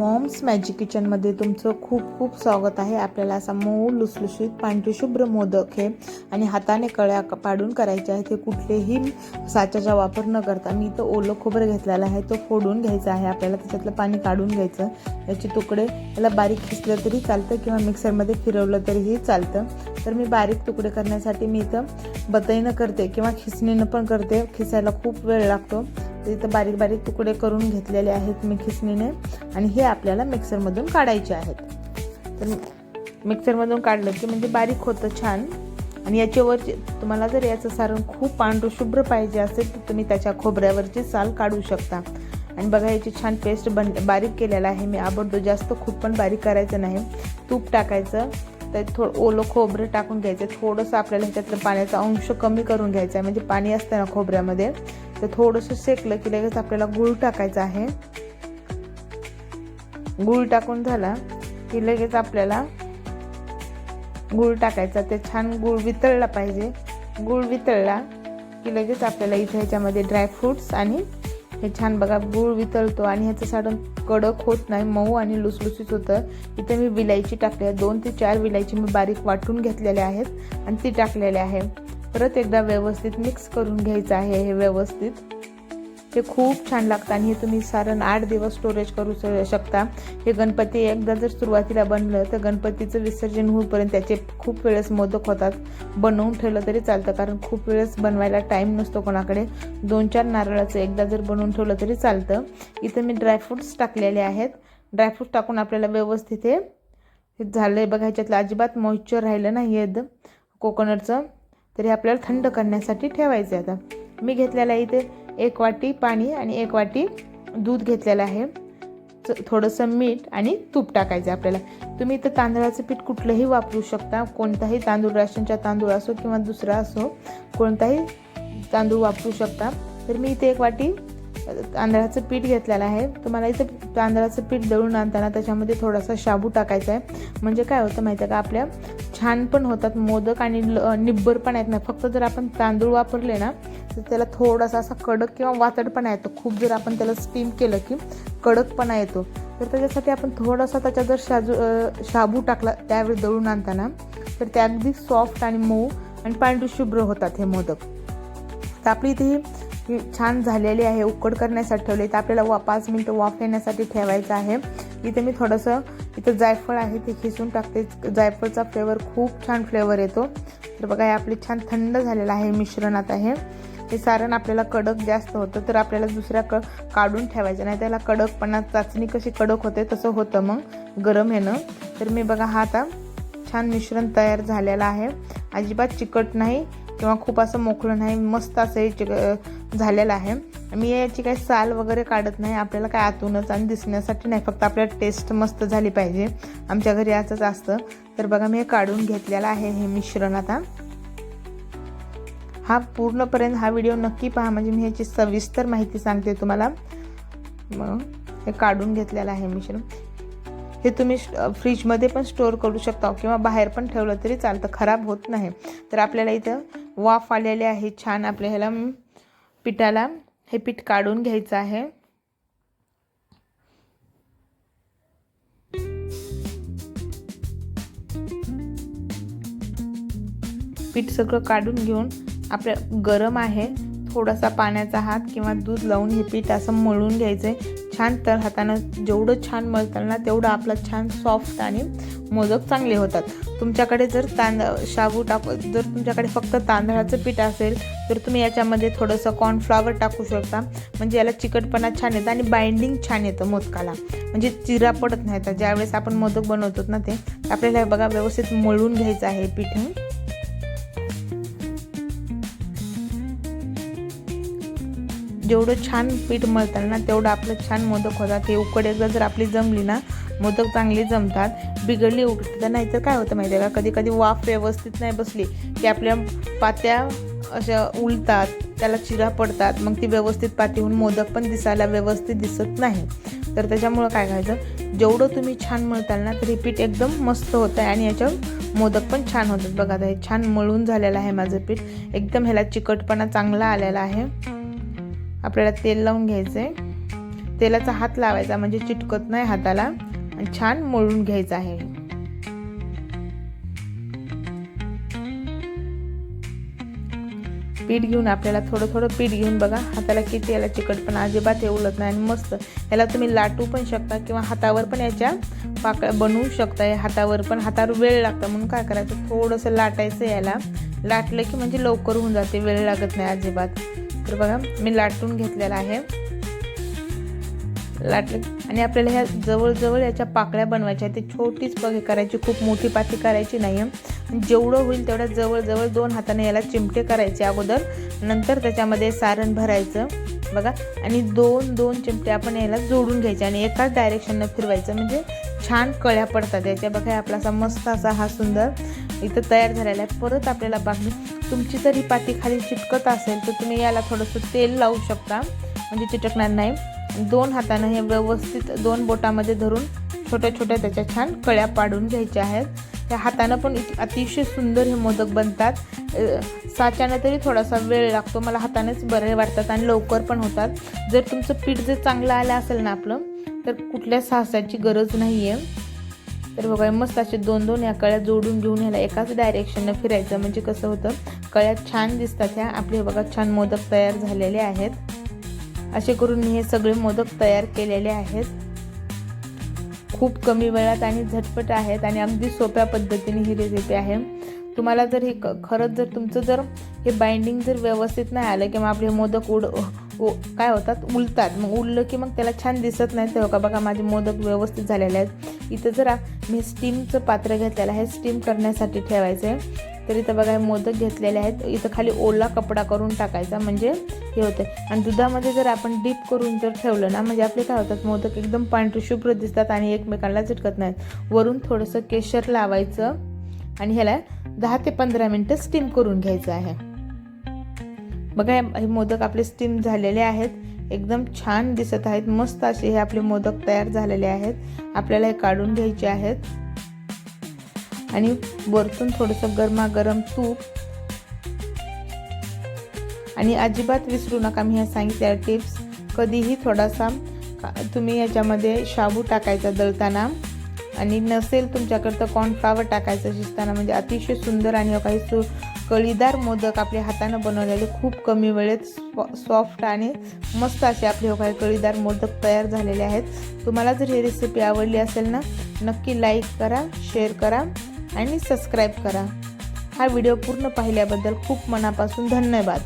Moms magic किचनमध्ये तुमचं खूप खूप स्वागत आहे. आपल्याला असा मऊ लुसलुशीत पांढरीशुभ्र मोदक हे आणि हाताने कळ्या पाडून करायचे आहे ते कुठलेही साच्याचा वापर न करता. मी इथं ओलं खोबरं घेतलेला आहे तो फोडून घ्यायचा आहे. आपल्याला त्याच्यातलं पाणी काढून घ्यायचं. याचे तुकडे याला बारीक खिसलं तरी चालतं किंवा मिक्सरमध्ये फिरवलं तरीही चालतं. तर मी बारीक तुकडे करण्यासाठी मी इथं बतईनं करते किंवा खिसणीनं पण करते. खिसायला खूप वेळ लागतो. तर इथं बारीक बारीक तुकडे करून घेतलेले आहेत मी खिसणीने. आणि हे आपल्याला मिक्सरमधून काढायचे आहेत. तर मिक्सरमधून काढलं की म्हणजे बारीक होतं छान. आणि याच्यावरचे तुम्हाला जर याचं सारण खूप पांढरं शुभ्र पाहिजे असेल तर तुम्ही त्याच्या खोबऱ्यावरची साल काढू शकता. आणि बघा याची छान पेस्ट बन बारीक केलेला आहे. मी आबडतो जास्त खूप पण बारीक करायचं नाही. तूप टाकायचं. तर थोडं ओलं खोबरं टाकून घ्यायचं. थोडंसं आपल्याला ह्याच्यातलं पाण्याचा अंश कमी करून घ्यायचा आहे. म्हणजे पाणी असतं ना खोबऱ्यामध्ये. तर थोडंसं शेकलं की लगेच आपल्याला गूळ टाकायचं आहे. गूळ टाकून झाला की लगेच आपल्याला गूळ टाकायचा. ते छान गूळ वितळला पाहिजे. गूळ वितळला की लगेच आपल्याला इथे ह्याच्यामध्ये ड्रायफ्रूट्स आणि हे छान बघा गूळ वितळतो आणि ह्याचं सारण कडक होत नाही मऊ आणि लुसलुसीत होतं. इथे मी विलायची टाकली आहे दोन ते चार विलायची मी बारीक वाटून घेतलेल्या आहेत आणि ती टाकलेली आहे. परत एकदा व्यवस्थित मिक्स करून घ्यायचं आहे हे व्यवस्थित. ते खूप छान लागतं आणि हे तुम्ही सारण आठ दिवस स्टोरेज करू शकता. हे गणपती एकदा जर सुरुवातीला बनलं तर गणपतीचं विसर्जन होईपर्यंत त्याचे खूप वेळेस मोदक होतात. बनवून ठेवलं तरी चालतं कारण खूप वेळेस बनवायला टाईम नसतो कोणाकडे. दोन चार नारळाचं एकदा जर बनवून ठेवलं तरी चालतं. इथं मी ड्रायफ्रूट्स टाकलेले आहेत. ड्रायफ्रूट्स टाकून आपल्याला व्यवस्थित हे झालं आहे बघा ह्याच्यातलं अजिबात मॉइश्चर राहिलं नाही आहे. कोकोनटचं तरी आपल्याला थंड करण्यासाठी ठेवायचं आहे आता. मी घेतलेलं इथे एक वाटी पाणी आणि एक वाटी दूध घेतलेलं आहे. थोडंसं मीठ आणि तूप टाकायचं आहे आपल्याला. तुम्ही इथं तांदळाचं पीठ कुठलंही वापरू शकता. कोणताही तांदूळ राशनचा तांदूळ असो किंवा दुसरा असो कोणताही तांदूळ वापरू शकता. तर मी इथे एक वाटी तांदळाचं पीठ घेतलेलं आहे. तुम्हाला इथं तांदळाचं पीठ दळून आणताना त्याच्यामध्ये थोडासा शाबू टाकायचा आहे. म्हणजे काय होतं माहिती आहे का? आपल्या छान पण होतात मोदक आणि ल- निब्बर पण आहेत ना. फक्त जर आपण तांदूळ वापरले ना तर त्याला थोडासा असा कडक किंवा वातडपणा येतो खूप जर आपण त्याला स्टीम केलं की कडकपणा येतो तर त्याच्यासाठी आपण थोडासा त्याच्या जर शाजू शाबू टाकला त्यावेळी दळून आणताना तर ते अगदी सॉफ्ट आणि मऊ आणि पांढरी शुभ्र होतात हे मोदक. तर आपली इथे छान झालेली आहे उकड करण्यासाठी ठेवली. तर आपल्याला वा पाच मिनटं वाफ येण्यासाठी ठेवायचं आहे. इथे मी थोडंसं इथं जायफळ आहे ते खिसून टाकते. जायफळचा फ्लेवर खूप छान फ्लेवर येतो. तर बघा हे आपले छान थंड झालेलं आहे मिश्रणात आहे हे सारण आपल्याला कडक जास्त होतं तर आपल्याला दुसऱ्या क काढून ठेवायचं. नाही त्याला कडकपणा चाचणी कशी कडक होते तसं होतं मग गरम ह्यानं तर मी बघा हा आता छान मिश्रण तयार झालेलं आहे. अजिबात चिकट नाही किंवा खूप असं मोकळं नाही मस्त असं हे चिक झालेलं आहे. मी याची काही साल वगैरे काढत नाही आपल्याला काय आतूनच आणि दिसण्यासाठी नाही फक्त आपल्याला टेस्ट मस्त झाली पाहिजे. आमच्या घरी असंच असतं. तर बघा मी हे काढून घेतलेलं आहे हे मिश्रण आता. हा पूर्णपर्यंत हा व्हिडिओ नक्की पहा. म्हणजे मी ह्याची सविस्तर माहिती सांगते तुम्हाला. मग हे काढून घेतलेलं आहे मिश्रण हे तुम्ही श- फ्रीजमध्ये पण स्टोअर करू शकता किंवा बाहेर पण ठेवलं तरी चालतं. खराब होत नाही. तर आपल्याला इथं वाफ आलेले आहे. छान आपल्या ह्याला पिठाला हे पीठ काढून घ्यायचं आहे. पीठ सगळं काढून घेऊन आपलं गरम आहे थोडासा पाण्याचा हात किंवा दूध लावून हे पीठ असं मळून घ्यायचं आहे छान तर हातानं जेवढं छान मळताल ना तेवढं आपलं छान सॉफ्ट आणि मोदक चांगले होतात. तुमच्याकडे जर तांद शाबू टाकू जर तुमच्याकडे फक्त तांदळाचं पीठ असेल तर तुम्ही याच्यामध्ये थोडंसं कॉर्नफ्लॉवर टाकू शकता. म्हणजे याला चिकटपणा छान येतं आणि बाइंडिंग छान येतं मोदकाला. म्हणजे चिरा पडत नाही तर ज्यावेळेस आपण मोदक बनवतो ना ते आपल्याला हे बघा व्यवस्थित मळून घ्यायचं आहे पीठ. जेवढं छान पीठ मळताल ना तेवढं आपलं छान मोदक होतात. हे उकड एकदा जर आपली जमली ना मोदक चांगले जमतात. बिघडली उकड नाहीतर काय होतं माहिती आहे का? कधी कधी वाफ व्यवस्थित नाही बसली की आपल्या पात्या अशा उलतात त्याला चिरा पडतात. मग ती व्यवस्थित पाती होऊन मोदक पण दिसायला व्यवस्थित दिसत नाही. तर त्याच्यामुळं काय करायचं? जेवढं तुम्ही छान मळताल ना तर हे पीठ एकदम मस्त होतं आहे आणि याच्यावर मोदक पण छान होतात. बघा आता हे छान मळून झालेलं आहे माझं पीठ. एकदम ह्याला चिकटपणा चांगला आलेला आहे. आपल्याला तेल लावून घ्यायचं आहे तेलाचा हात लावायचा म्हणजे चिटकत नाही हाताला. आणि छान मळून घ्यायचं आहे. पीठ घेऊन आपल्याला थोडं थोडं पीठ घेऊन बघा. हाताला किती याला चिकटपणा अजिबात हे उलत नाही आणि मस्त. याला तुम्ही लाटू पण शकता किंवा हातावर पण याच्या पाकळ्या बनवू शकता. हातावर पण हातावर वेळ लागतं. म्हणून काय करायचं? थोडंसं लाटायचं याला. लाटलं की म्हणजे लवकर होऊन जाते. वेळ लागत नाही अजिबात. तर बघा मी लाटून घेतलेला आहे. लाटले. आणि आपल्याला ह्या जवळजवळ याच्या पाकळ्या बनवायच्या आहेत. ते छोटीच पगे करायची खूप मोठी पाती करायची नाही आहे जेवढं होईल तेवढ्या जवळजवळ दोन हाताने याला चिमटे करायचे अगोदर. नंतर त्याच्यामध्ये सारण भरायचं बघा. आणि दोन दोन चिमटे आपण याला जोडून घ्यायचे आणि एकाच डायरेक्शननं फिरवायचं. म्हणजे छान कळ्या पडतात. याच्या बघा आपला असा मस्त असा हा सुंदर इथं तयार झालेला आहे. परत आपल्याला बाकी तुमची जर ही पाती खाली चिटकत असेल तर तुम्ही याला थोडंसं तेल लावू शकता. म्हणजे चिटकणार नाही. दोन हातानं हे व्यवस्थित दोन बोटामध्ये धरून छोट्या छोट्या त्याच्या छान कळ्या पाडून घ्यायच्या आहेत. त्या हातानं पण अतिशय सुंदर हे मोदक बनतात. साच्यानं तरी थोडासा वेळ लागतो. मला हातानेच बरे वाटतात आणि लवकर पण होतात. जर तुमचं पीठ जर चांगलं आलं असेल ना आपलं तर कुठल्या सासाची गरज नाही आहे तर बघा मस्त असे दोन दोन या कळ्या जोडून घेऊन ह्याला एकाच डायरेक्शननं फिरायचं. म्हणजे कसं होतं कळ्या छान दिसतात ह्या. आपले बघा छान मोदक तयार झालेले आहेत. असे करून मी हे सगळे मोदक तयार केलेले आहेत. खूप कमी वेळात आणि झटपट आहेत आणि अगदी सोप्या पद्धतीने ही रेसिपी आहे. तुम्हाला जर हे खरंच जर तुमचं जर हे बाइंडिंग जर व्यवस्थित नाही आलं किंवा आपले मोदक उड काय होतात? उलतात. मग उललं की मग त्याला छान दिसत नाही. तर का बघा माझे मोदक व्यवस्थित झालेले आहेत. इथं जरा मी स्टीमचं पात्र घेतलेलं आहे. स्टीम करण्यासाठी ठेवायचं आहे तर इथं बघा मोदक घेतलेले आहेत. इथं खाली ओला कपडा करून टाकायचा. म्हणजे हे होतं आणि दुधामध्ये जर आपण डीप करून जर ठेवलं ना म्हणजे आपले काय होतात? मोदक एकदम पांढरे शुभ्र दिसतात आणि एकमेकांना चिटकत नाहीत. वरून थोडंसं केशर लावायचं. आणि ह्याला दहा ते पंधरा मिनटं स्टीम करून घ्यायचं आहे. बघा हे मोदक आपले स्टीम झालेले आहेत. एकदम छान दिसत आहेत. मस्त असे हे आपले मोदक तयार झालेले आहेत. आपल्याला हे काढून घ्यायचे आहेत. आणि वरतून थोडंसं गरमागरम तूप. आणि अजिबात विसरू नका मी ह्या सांगितल्या टिप्स कधीही थोडासा तुम्ही याच्यामध्ये शाबू टाकायचा दळताना. आणि नसेल तुमच्याकडं तर कॉर्नफ्लावर टाकायचं शिजताना. म्हणजे अतिशय सुंदर आणि हो काही सु कळीदार मोदक आपल्या हातानं बनवलेले खूप कमी वेळेत सॉफ्ट आणि मस्त असे आपले हो काही कळीदार मोदक तयार झालेले आहेत. तुम्हाला जर ही रेसिपी आवडली असेल ना नक्की लाईक करा शेअर करा आणि सबस्क्राईब करा. हा व्हिडिओ पूर्ण पाहिल्याबद्दल खूप मनापासून धन्यवाद.